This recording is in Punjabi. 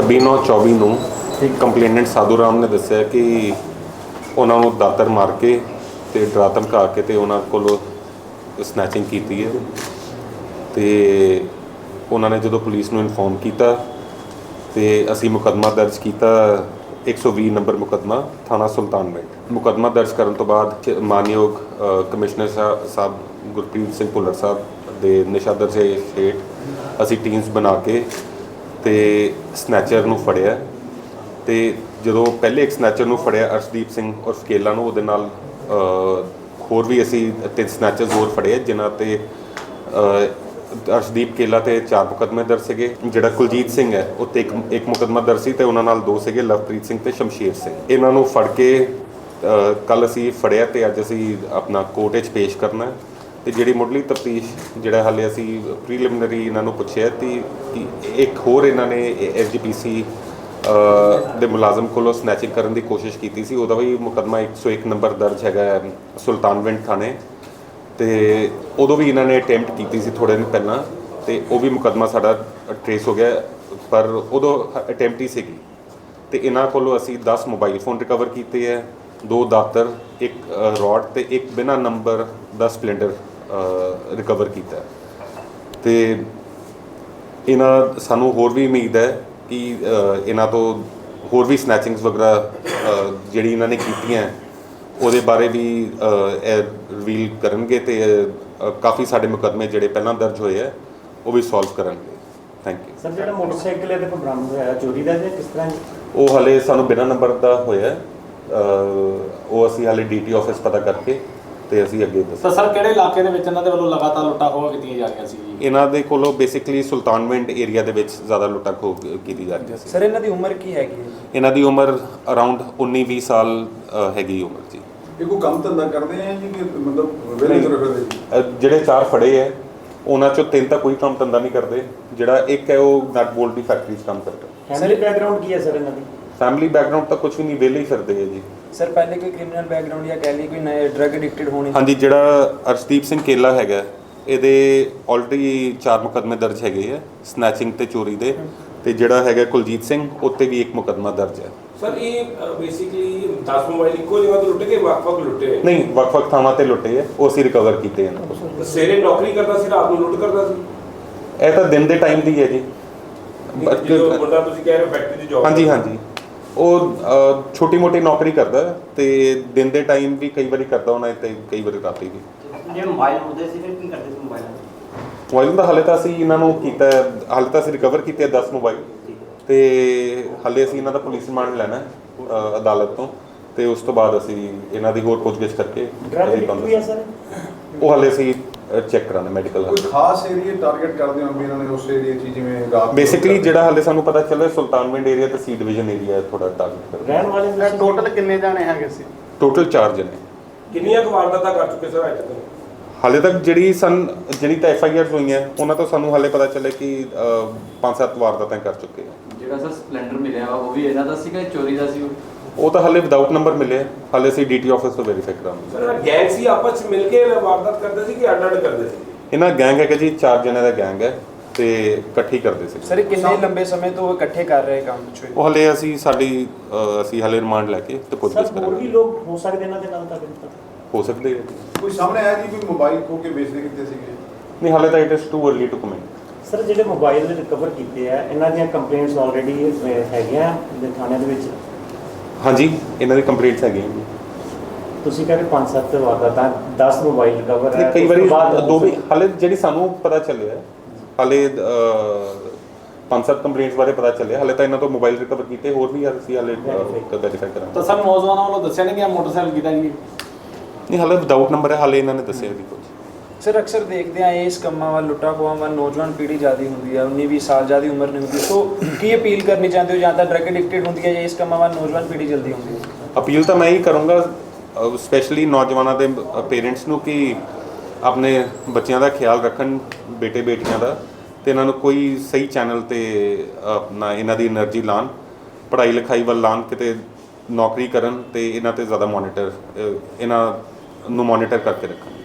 26/9/24 ਨੂੰ ਇੱਕ ਕੰਪਲੇਨੈਂਟ ਸਾਧੂ ਰਾਮ ਨੇ ਦੱਸਿਆ ਕਿ ਉਹਨਾਂ ਨੂੰ ਦਾਤਰ ਮਾਰ ਕੇ ਤੇ ਡਰਾ ਧਮਕਾ ਕੇ ਤੇ ਉਹਨਾਂ ਕੋਲੋਂ ਸਨੈਚਿੰਗ ਕੀਤੀ ਹੈ। ਤੇ ਉਹਨਾਂ ਨੇ ਜਦੋਂ ਪੁਲਿਸ ਨੂੰ ਇਨਫੋਰਮ ਕੀਤਾ ਤੇ ਅਸੀਂ ਮੁਕੱਦਮਾ ਦਰਜ ਕੀਤਾ 120 ਨੰਬਰ ਮੁਕੱਦਮਾ, ਥਾਣਾ ਸੁਲਤਾਨਪੁਰ ਮੁਕੱਦਮਾ ਦਰਜ ਕਰਨ ਤੋਂ ਬਾਅਦ ਮਾਨਯੋਗ ਕਮਿਸ਼ਨਰ ਸਾਹਿਬ ਸਾਹਿਬ ਗੁਰਪ੍ਰੀਤ ਸਿੰਘ ਭੁੱਲਰ ਸਾਹਿਬ ਦੇ ਨਿਸ਼ਾਦਰ ਸੇ ਹੇਠ ਅਸੀਂ ਟੀਮਸ ਬਣਾ ਕੇ ਤੇ ਸਨੈਚਰ ਨੂੰ ਫੜਿਆ ਤੇ ਜਦੋਂ ਪਹਿਲੇ ਇੱਕ ਸਨੈਚਰ ਨੂੰ ਫੜਿਆ ਅਰਸ਼ਦੀਪ ਸਿੰਘ ਔਰ ਸਕੇਲਾ ਨੂੰ, ਉਹਦੇ ਨਾਲ ਹੋਰ ਵੀ ਅਸੀਂ ਤਿੰਨ ਸਨੈਚਰਸ ਹੋਰ ਫੜੇ ਜਿਨ੍ਹਾਂ ਤੇ ਅਰਸ਼ਦੀਪ ਕੇਲਾ ਤੇ ਚਾਰ ਮੁਕੱਦਮੇ ਦਰਜ ਸੀਗੇ। ਜਿਹੜਾ ਕੁਲਜੀਤ ਸਿੰਘ ਹੈ, ਉਹ ਤੇ ਇੱਕ ਇੱਕ ਮੁਕੱਦਮਾ ਦਰਜ ਸੀ ਤੇ ਉਹਨਾਂ ਨਾਲ ਦੋ ਸੀਗੇ, ਲਵਪ੍ਰੀਤ ਸਿੰਘ ਤੇ ਸ਼ਮਸ਼ੀਰ ਸਿੰਘ। ਇਹਨਾਂ ਨੂੰ ਫੜ ਕੇ ਕੱਲ ਅਸੀਂ ਫੜਿਆ ਤੇ ਅੱਜ ਅਸੀਂ ਆਪਣਾ ਕੋਰਟ ਵਿੱਚ ਪੇਸ਼ ਕਰਨਾ ਹੈ। ਤੇ ਜਿਹੜੀ ਮੁੱਢਲੀ ਤਫਤੀਸ਼ ਜਿਹੜਾ ਹਾਲੇ ਅਸੀਂ ਪ੍ਰੀਲਿਮਿਨਰੀ ਇਹਨਾਂ ਨੂੰ ਪੁੱਛਿਆ ਤੇ ਇੱਕ ਹੋਰ ਇਹਨਾਂ ਨੇ ਐਸਜੀਪੀਸੀ ਦੇ ਮੁਲਾਜ਼ਮ ਕੋਲੋਂ ਸਨੈਚਿੰਗ ਕਰਨ ਦੀ ਕੋਸ਼ਿਸ਼ ਕੀਤੀ ਸੀ। ਉਹਦਾ ਵੀ ਮੁਕੱਦਮਾ 101 ਨੰਬਰ ਦਰਜ ਹੈਗਾ ਹੈ, ਸੁਲਤਾਨਵਿੰਡ ਥਾਣੇ। ਤੇ ਉਦੋਂ ਵੀ ਇਹਨਾਂ ਨੇ ਅਟੈਂਪਟ ਕੀਤੀ ਸੀ ਥੋੜੇ ਦਿਨ ਪਹਿਲਾਂ ਤੇ ਉਹ ਵੀ ਮੁਕੱਦਮਾ ਸਾਡਾ ਟ੍ਰੇਸ ਹੋ ਗਿਆ, ਪਰ ਉਦੋਂ ਅਟੈਂਪਟ ਹੀ ਸੀਗੀ। ਤੇ ਇਹਨਾਂ ਕੋਲੋਂ ਅਸੀਂ 10 ਮੋਬਾਈਲ ਫੋਨ ਰਿਕਵਰ ਕੀਤੇ ਹੈ। ਦੋ ਦਾਤਰ ਇੱਕ ਰੋਡ ਤੇ ਇੱਕ ਬਿਨਾ ਨੰਬਰ ਦਾ ਸਪਲੈਂਡਰ ਰਿਕਵਰ ਕੀਤਾ। ਤੇ ਇਹਨਾਂ ਸਾਨੂੰ ਹੋਰ ਵੀ ਉਮੀਦ ਹੈ ਕਿ ਇਹਨਾਂ ਤੋਂ ਹੋਰ ਵੀ ਸਨੈਚਿੰਗਸ ਵਗੈਰਾ ਜਿਹੜੀ ਇਹਨਾਂ ਨੇ ਕੀਤੀਆਂ ਉਹਦੇ ਬਾਰੇ ਵੀ ਰਿਵੀਲ ਕਰਨਗੇ ਤੇ ਕਾਫੀ ਸਾਡੇ ਮੁਕੱਦਮੇ ਜਿਹੜੇ ਪਹਿਲਾਂ ਦਰਜ ਹੋਏ ਆ ਉਹ ਵੀ ਸੋਲਵ ਕਰਨਗੇ। ਥੈਂਕ ਯੂ ਸਰ ਜਿਹੜਾ ਮੋਟਰਸਾਈਕਲ ਇਹਦੇ ਕੋਲ ਬਰਾਮਦ ਹੋਇਆ ਚੋਰੀ ਦਾ ਜਾਂ ਕਿਸ ਤਰ੍ਹਾਂ ਉਹ ਹਲੇ ਸਾਨੂੰ ਬਿਨਾਂ ਨੰਬਰ ਦਾ ਹੋਇਆ ਉਹ ਅਸੀਂ ਹਲੇ ਡੀਟੀ ਆਫਿਸ ਪਤਾ ਕਰਕੇ ਤੇ ਅਸੀਂ ਅੱਗੇ ਦੱਸ ਤਾਂ ਸਰ ਕਿਹੜੇ ਇਲਾਕੇ ਦੇ ਵਿੱਚ ਇਹਨਾਂ ਦੇ ਵੱਲੋਂ ਲਗਾਤਾਰ ਲੁੱਟਾਂ ਖੋਹਾਂ ਕੀਤੀਆਂ ਜਾ ਰਹੀਆਂ ਸੀ ਜੀ? ਇਹਨਾਂ ਦੇ ਕੋਲੋਂ ਬੇਸਿਕਲੀ ਸੁਲਤਾਨਵਿੰਡ ਏਰੀਆ ਦੇ ਵਿੱਚ ਜ਼ਿਆਦਾ ਲੁੱਟਾਂ ਖੋਹ ਕੀਤੀ ਜਾ ਰਹੀ ਸੀ। ਸਰ ਇਹਨਾਂ ਦੀ ਉਮਰ ਕੀ ਹੈਗੀ ਹੈ ਇਹਨਾਂ ਦੀ ਉਮਰ ਅਰਾਊਂਡ 19-20 ਸਾਲ ਅ, ਹੈਗੀ ਉਮਰ ਜੀ। ਇਹ ਕੋਈ ਕੰਮ ਧੰਦਾ ਕਰਦੇ ਆ ਜੀ ਕਿ ਮਤਲਬ ਵਿਹਲੇ ਤੁਰੇ ਫਿਰਦੇ ਜੀ? ਅ, ਜਿਹੜੇ ਚਾਰ ਫੜੇ ਹੈ ਉਹਨਾਂ ਚੋਂ ਤਿੰਨ ਤਾਂ ਕੋਈ ਕੰਮ ਧੰਦਾ ਨਹੀਂ ਕਰਦੇ। ਜਿਹੜਾ ਇੱਕ ਹੈ ਉਹ ਨਟ ਬੋਲਟ ਦੀ ਫੈਕਟਰੀ 'ਚ ਕੰਮ ਕਰਦਾ। ਫੈਮਿਲੀ ਬੈਕਗ੍ਰਾਉਂਡ ਕੀ ਹੈ ਸਰ ਇਹਨਾਂ ਦੀ? ਫੈਮਿਲੀ ਬੈਕਗ੍ਰਾਉਂਡ ਤਾਂ ਕੁਝ ਵੀ ਨਹੀਂ ਵਿਹਲੇ ਹੀ ਫਿਰਦੇ ਹੈ ਜੀ। ਸਰ ਪਹਿਲੇ ਕੋਈ ਕ੍ਰਿਮੀਨਲ ਬੈਕਗ੍ਰਾਉਂਡ ਜਾਂ ਕਹਿ ਲਈ ਕੋਈ ਨਏ ਡਰਗ ਐਡਿਕਟਡ ਹੋਣੀ? ਹਾਂਜੀ ਜਿਹੜਾ ਅਰਸ਼ਦੀਪ ਸਿੰਘ ਕੇਲਾ ਹੈਗਾ ਇਹਦੇ ਆਲਰੇਡੀ ਚਾਰ ਮੁਕੱਦਮੇ ਦਰਜ ਹੈਗੇ ਆ ਸਨੈਚਿੰਗ ਤੇ ਚੋਰੀ ਦੇ। ਤੇ ਜਿਹੜਾ ਹੈਗਾ ਕੁਲਜੀਤ ਸਿੰਘ ਉੱਤੇ ਵੀ ਇੱਕ ਮੁਕੱਦਮਾ ਦਰਜ ਹੈ ਸਰ ਇਹ ਬੇਸਿਕਲੀ 10 ਮੋਬਾਈਲ ਇੱਕੋ ਜਗ੍ਹਾ ਤੋਂ ਲੁੱਟ ਕੇ ਵੱਖ-ਵੱਖ ਲੁੱਟੇ ਨਹੀਂ ਵੱਖ-ਵੱਖ ਥਾਵਾਂ ਤੇ ਲੁੱਟੇ ਆ ਉਹ ਅਸੀਂ ਰਿਕਵਰ ਕੀਤੇ ਇਹਨਾਂ ਕੋਲੋਂ ਤੇ ਸਵੇਰੇ ਨੌਕਰੀ ਕਰਦਾ ਸੀ ਰਾਤ ਨੂੰ ਲੁੱਟ ਕਰਦਾ ਸੀ? ਇਹ ਤਾਂ ਦਿਨ ਦੇ ਟਾਈਮ ਦੀ ਹੈ ਜੀ। ਜਦੋਂ ਮੁੰਡਾ ਤੁਸੀਂ ਕਹਿ ਰਹੇ ਹੋ ਫੈਕਟਰੀ ਦੀ ਜੌਬ ਹਾਂਜੀ ਹਾਂਜੀ। ਉਹ ਛੋਟੀ ਮੋਟੀ ਨੌਕਰੀ ਕਰਦਾ ਹੈ ਤੇ ਦਿਨ ਦੇ ਟਾਈਮ ਵੀ ਕਈ ਵਾਰੀ ਕਰਦਾ ਹੋਣਾ ਤੇ ਕਈ ਵਾਰੀ ਰਾਤੀ ਵੀ। ਜੇ ਮੋਬਾਈਲ ਹੁੰਦੇ ਸੀ ਫਿਰ ਕੀ ਕਰਦੇ ਸੀ ਮੋਬਾਈਲ ਮੋਬਾਈਲ ਦਾ ਹਾਲੇ ਤਾਂ ਅਸੀਂ ਇਹਨਾਂ ਨੂੰ ਕੀਤਾ ਹੈ, ਹਾਲੇ ਤਾਂ ਅਸੀਂ ਰਿਕਵਰ ਕੀਤੇ 10 ਮੋਬਾਈਲ ਤੇ ਹਾਲੇ ਅਸੀਂ ਇਹਨਾਂ ਦਾ ਪੁਲਿਸ ਰਿਮਾਂਡ ਲੈਣਾ ਹੈ, ਅ, ਅਦਾਲਤ ਤੋਂ। ਤੇ ਉਸ ਤੋਂ ਬਾਅਦ ਅਸੀਂ ਇਹਨਾਂ ਦੀ ਹੋਰ ਪੁੱਛਗਿੱਛ ਕਰਕੇ ਅਸੀਂ ਤੁਹਾਨੂੰ। ਉਹ ਹਾਲੇ ਅਸੀਂ ਚੈੱਕ ਕਰਾਣਾ ਮੈਡੀਕਲ ਕੋਈ ਖਾਸ ਏਰੀਆ ਟਾਰਗੇਟ ਕਰਦੇ ਹੋ ਵੀ ਇਹਨਾਂ ਨੇ ਉਸ ਏਰੀਆ 'ਚ ਜਿਵੇਂ ਰਾਤ ਬੇਸਿਕਲੀ ਜਿਹੜਾ ਹਾਲੇ ਸਾਨੂੰ ਪਤਾ ਚੱਲਿਆ ਸੁਲਤਾਨਵਿੰਡ ਏਰੀਆ ਤੇ ਸੀ ਡਿਵੀਜ਼ਨ ਏਰੀਆ ਥੋੜਾ ਟਾਰਗੇਟ ਕਰਦੇ ਰਹਿਣ ਵਾਲੇ ਦੱਸੋ। ਟੋਟਲ ਕਿੰਨੇ ਜਾਣੇ ਹੈਗੇ ਸੀ? ਟੋਟਲ 4 ਜਣੇ। ਕਿੰਨੀਆਂ ਕੁ ਵਾਰਦਾਤਾਂ ਕਰ ਚੁੱਕੇ ਸਰ ਅੱਜ ਤੱਕ? ਹਾਲੇ ਤੱਕ ਜਿਹੜੀ ਸਨ ਜਿਹੜੀ ਤਾਂ ਐਫ ਆਈ ਆਰਸ ਹੋਈਆਂ ਉਹਨਾਂ ਤੋਂ ਸਾਨੂੰ ਹਾਲੇ ਪਤਾ ਚੱਲਿਆ ਕਿ ਅ, ਪੰਜ ਸੱਤ ਵਾਰਦਾਤਾਂ ਕਰ ਚੁੱਕੇ ਆ। ਜਿਹੜਾ ਸਰ ਸਪਲੈਂਡਰ ਮਿਲਿਆ ਵਾ, ਉਹ ਵੀ ਇਹਨਾਂ ਦਾ ਸੀਗਾ ਚੋਰੀ ਦਾ ਸੀ ਉਹ? ਉਹ ਤਾਂ ਹਾਲੇ ਵਿਦਆਊਟ ਨੰਬਰ ਮਿਲੇ ਹਾਲੇ ਅਸੀਂ ਡੀਟੀ ਆਫਿਸ ਤੋਂ ਵੈਰੀਫਾਈ ਕਰਾਂਗੇ ਸਰ ਗੈਂਗ ਸੀ ਆਪਸ ਵਿੱਚ ਮਿਲ ਕੇ ਵਾਰਦਾਤ ਕਰਦੇ ਸੀ ਕਿ ਅੱਡ-ਅੱਡ ਕਰਦੇ ਸੀ? ਇਹਨਾਂ ਗੈਂਗ ਹੈਗਾ ਜੀ ਚਾਰ ਜਣਿਆਂ ਦਾ ਗੈਂਗ ਹੈ ਤੇ ਇਕੱਠੀ ਕਰਦੇ ਸੀ। ਸਰ ਕਿੰਨੇ ਲੰਬੇ ਸਮੇਂ ਤੋਂ ਉਹ ਇਕੱਠੇ ਕਰ ਰਹੇ ਕੰਮ ਚ? ਉਹ ਹਲੇ ਅਸੀਂ ਸਾਡੀ ਅ, ਅਸੀਂ ਹਲੇ ਰਿਮਾਂਡ ਲੈ ਕੇ ਤੇ ਪੁੱਛਗਿੱਛ ਸਰ ਹੋਰ ਵੀ ਕਰਾਂਗੇ ਲੋਕ ਹੋ ਸਕਦੇ ਇਹਨਾਂ ਦੇ ਨਾਲ ਤਾਂ ਬਿਲਕੁਲ ਹੋ ਸਕਦੇ ਹੈ ਕੋਈ ਸਾਹਮਣੇ ਆਇਆ ਜੀ ਕੋਈ ਮੋਬਾਈਲ ਖੋ ਕੇ ਵੇਚਦੇ ਕਿੱਥੇ ਸੀਗੇ? ਨਹੀਂ ਹਾਲੇ ਤਾਂ it is too early to comment sir ਜਿਹੜੇ ਮੋਬਾਈਲ ਰਿਕਵਰ ਕੀਤੇ ਆ ਇਹਨਾਂ ਦੀਆਂ ਕੰਪਲੇਂਟਸ ਆਲਰੇਡੀ ਹੈਗੀਆਂ ਦੇ ਥਾਣੇ ਦੇ ਵਿੱਚ। ਹਾਂਜੀ ਇਹਨਾਂ ਦੀ ਕੰਪਲੀਟਸ ਹੈਗੀਆਂ ਜੀ। ਤੁਸੀਂ ਕਹਿੰਦੇ 5-7 ਵਾਰਦਾਤਾਂ 10 ਮੋਬਾਈਲ ਰਿਕਵਰ ਤੇ ਹੈ ਕਈ ਉਸ ਤੋਂ ਵਾਰੀ ਬਾਅਦ ਦੋ ਵੀ ਹਾਲੇ ਜਿਹੜੀ ਸਾਨੂੰ ਪਤਾ ਚੱਲਿਆ ਹਾਲੇ ਪੰਜ ਸੱਤ ਕੰਪਲੇਂਟਸ ਬਾਰੇ ਪਤਾ ਚੱਲਿਆ ਹਾਲੇ ਤਾਂ ਇਹਨਾਂ ਤੋਂ ਮੋਬਾਈਲ ਰਿਕਵਰ ਕੀਤੇ ਹੋਰ ਵੀ ਅਸੀਂ ਹਾਲੇ ਵੈਰੀਫਾਈ ਕਰਾਂਗੇ। ਤਾਂ ਸਰ ਨੌਜਵਾਨਾਂ ਵੱਲੋਂ ਦੱਸਿਆ ਨਹੀਂ ਗਿਆ ਮੋਟਰਸਾਈਕਲ ਕਿਹਦਾ ਜੀ? ਨਹੀਂ ਹਾਲੇ ਵਿਦਆਊਟ ਨੰਬਰ ਹੈ ਹਾਲੇ ਇਹਨਾਂ ਨੇ ਦੱਸਿਆ ਵੀ ਕੁਝ ਸਰ ਅਕਸਰ ਦੇਖਦੇ ਆ ਇਸ ਕੰਮਾਂ ਵੱਲ, ਲੁੱਟਾ ਖੋਹਾਂ ਵੱਲ ਨੌਜਵਾਨ ਪੀੜ੍ਹੀ ਜ਼ਿਆਦਾ ਹੁੰਦੀ ਆ 19 20 ਸਾਲ ਜ਼ਿਆਦਾ ਉਮਰ ਨਹੀਂ ਹੁੰਦੀ। ਸੋ ਕੀ ਅਪੀਲ ਕਰਨੀ ਚਾਹੁੰਦੇ ਹੋ? ਜਾਂ ਤਾਂ ਡਰੱਗ ਐਡਿਕਟਡ ਹੁੰਦੀ ਹੈ ਜਾਂ ਇਸ ਕੰਮਾਂ ਵੱਲ ਨੌਜਵਾਨ ਪੀੜ੍ਹੀ ਜਲਦੀ ਹੁੰਦੀ ਹੈ? ਅਪੀਲ ਤਾਂ ਮੈਂ ਹੀ ਕਰੂੰਗਾ ਸਪੈਸ਼ਲੀ ਨੌਜਵਾਨਾਂ ਦੇ ਪੇਰੈਂਟਸ ਨੂੰ ਕਿ ਆਪਣੇ ਬੱਚਿਆਂ ਦਾ ਖਿਆਲ ਰੱਖਣ, ਬੇਟੇ, ਬੇਟੀਆਂ ਦਾ, ਤੇ ਇਹਨਾਂ ਨੂੰ ਕੋਈ ਸਹੀ ਚੈਨਲ ਤੇ ਆਪਣਾ ਇਹਨਾਂ ਦੀ એનર્ਜੀ ਲਾਣ ਪੜ੍ਹਾਈ ਲਿਖਾਈ ਵੱਲ ਲਾਣ ਕਿਤੇ ਨੌਕਰੀ ਕਰਨ ਤੇ ਇਹਨਾਂ ਤੇ ਜ਼ਿਆਦਾ ਮੋਨੀਟਰ ਇਹਨਾਂ ਨੂੰ ਮੋਨੀਟਰ ਕਰਕੇ ਰੱਖਣ।